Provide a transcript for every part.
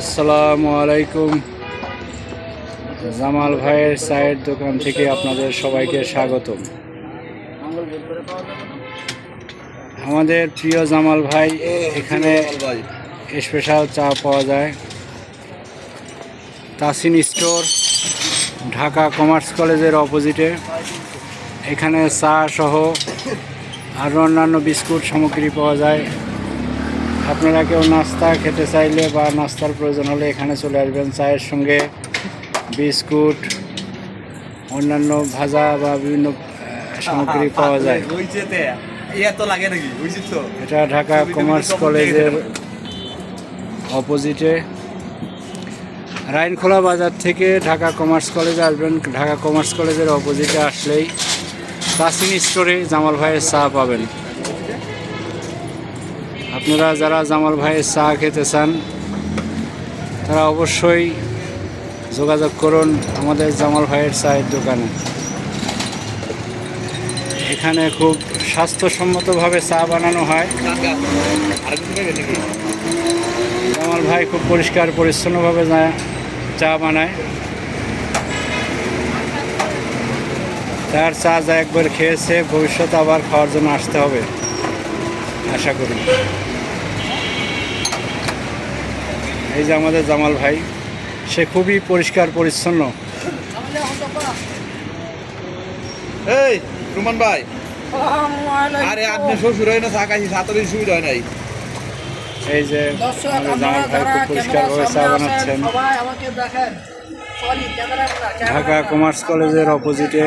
আসসালামু আলাইকুম। জামাল ভাইয়ের চায়ের দোকান থেকে আপনাদের সবাইকে স্বাগতম। আমাদের প্রিয় জামাল ভাই, এখানে স্পেশাল চা পাওয়া যায়। তাসিন স্টোর, ঢাকা কমার্স কলেজের অপোজিটে। এখানে চা সহ আরও অন্যান্য বিস্কুট সামগ্রী পাওয়া যায়। আপনারা কেউ নাস্তা খেতে চাইলে বা নাস্তার প্রয়োজন হলে এখানে চলে আসবেন চায়ের সঙ্গে বিস্কুট অন্যান্য ভাজা বা বিভিন্ন সামগ্রী পাওয়া যায়। এটা ঢাকা কমার্স কলেজের অপোজিটে। রাইনখোলা বাজার থেকে ঢাকা কমার্স কলেজে আসবেন। ঢাকা কমার্স কলেজের অপোজিটে আসলেই তাসিন স্টোরে জামাল ভাইয়ের চা পাবেন। আপনারা যারা জামাল ভাইয়ের চা খেতে চান, তারা অবশ্যই যোগাযোগ করুন আমাদের জামাল ভাইয়ের চায়ের দোকানে। এখানে খুব স্বাস্থ্যসম্মতভাবে চা বানানো হয়। জামাল ভাই খুব পরিষ্কার, পরিচ্ছন্নভাবে চা বানায়। তার চা যা একবার খেয়েছে, ভবিষ্যতে আবার খাওয়ার জন্য আসতে হবে। আশা করি। এই যে আমাদের জামাল ভাই সে খুবই পরিষ্কার পরিচ্ছন্ন। এই রুমান ভাই। আরে আপনি শ্বশুর হয় না থাকাছি সাতদিন সুবিধা হয় নাই। এই যে জামাল ভাই খুব পরিষ্কারভাবে চা বানাচ্ছেন ঢাকা কমার্স কলেজের অপোজিটে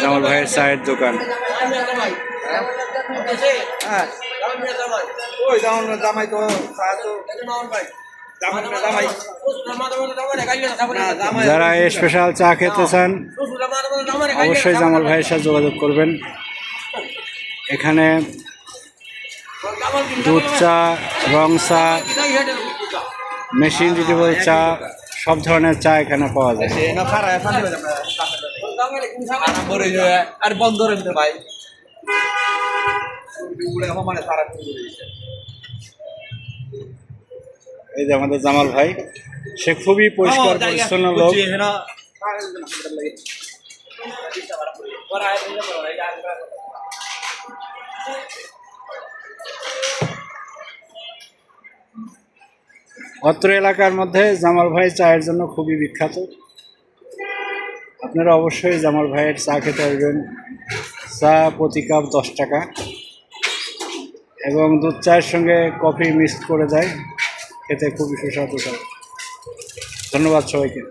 জামাল ভাইয়ের চায়ের দোকান। হ্যাঁ। ওই জামাই তো যারা স্পেশাল চা খেতে চান অবশ্যই জামাল ভাইয়ের সাথে যোগাযোগ করবেন। এখানে দুধ চা রং চা মেশিন রিটেবল চা সব ধরনের চা এখানে পাওয়া যায়। আর বন্ধ ভাই। উড়ে মানে সারা এই যে আমাদের জামাল ভাই সে খুবই পরিষ্কার পরিচ্ছন্ন লোক। অত্র এলাকার মধ্যে জামাল ভাই চায়ের জন্য খুবই বিখ্যাত। আপনারা অবশ্যই জামাল ভাইয়ের চা খেতে আসবেন। চা প্রতি কাপ দশ টাকা। এবং দুধ চায়ের সঙ্গে কফি মিক্সড করে দেয়। খেতে খুবই সুস্বাদু ধন্যবাদ সবাইকে।